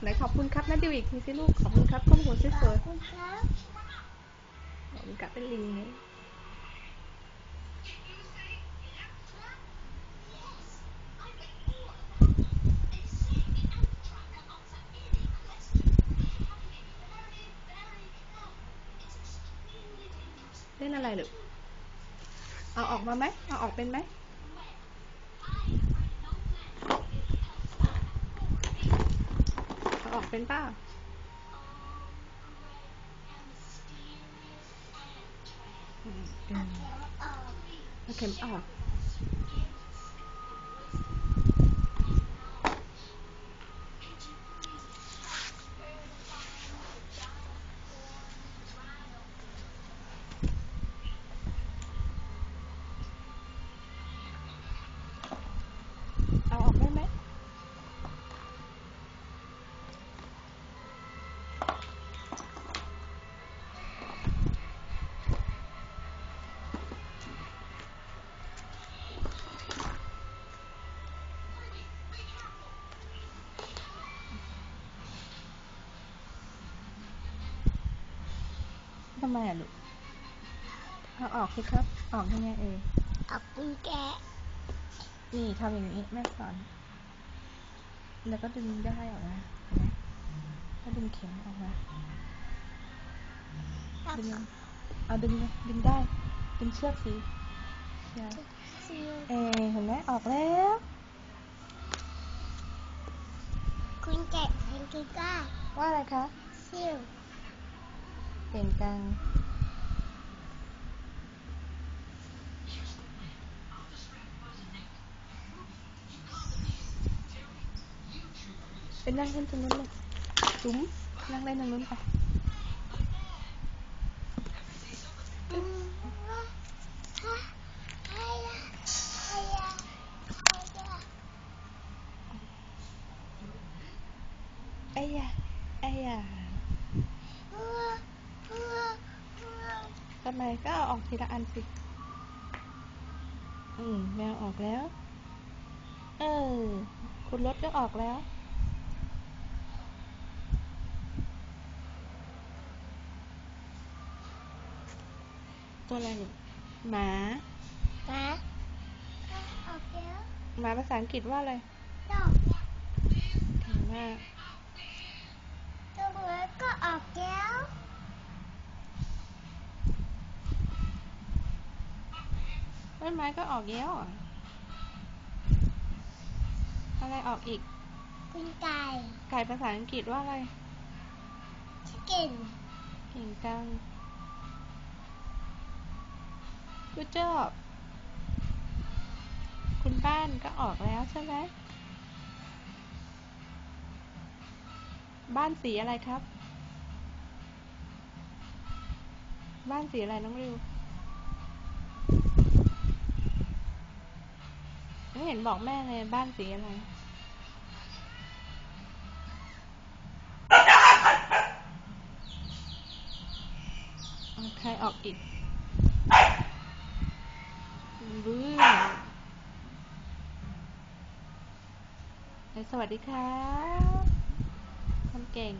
ไหนขอบคุณครับนะดิวอีกทีสิลูก ขอบคุณครับก้มหัวสขอวยบคุณครับๆขอบคุณครับเป็นลิงเล่นอะไรลูกเอาออกมาไหมเอาออกเป็นไหม อาออกเป็นเปล่าอืมอืมออกเอาเข็มออก ทำไมอะลูกเอาออกสิครับ ออกยังไงเอ่ยออกกุญแจนี่ทำอย่างนี้แม่สอน แล้วก็ดึงได้ออกมาเห็นไหมก็ดึงเข็มออกมาดึงยังเอาดึงเลยดึงได้ ดึงเชือกสิใช่ซิลเอเห็นไหมออกแล้วกุญแจพันกิก้าว่าอะไรคะซิล เปลี่ยนกลางเป็นนั่งเล่นตรงนู้นเลยจุ๋มนั่งเล่นตรงนู้นไปอืมฮะ ไอ้ยะไอ้ยะไอ้ยะไอ้ยาไอ้ยาเออเออเออทำไมก็เอาออกทีละอันสิ อืม แมวออกแล้ว เออ คุณรถก็ออกแล้ว ตัวอะไรลูกหมามาออกแล้วหมาภาษาอังกฤษว่าอะไรดอกเก่งมาก ตรงนั้นก็ออกแล้ว ต้นไม้ก็ออกแล้วเหรออะไรออกอีกกุญไก่ ไก่ภาษาอังกฤษว่าอะไรชิคเก้นเก่งจัง Good job คุณบ้านก็ออกแล้วใช่ไหม บ้านสีอะไรครับ บ้านสีอะไรน้องริว ไม่เห็นบอกแม่เลยบ้านสีอะไรใครออกอีกบื้อสวัสดีครับคนเก่ง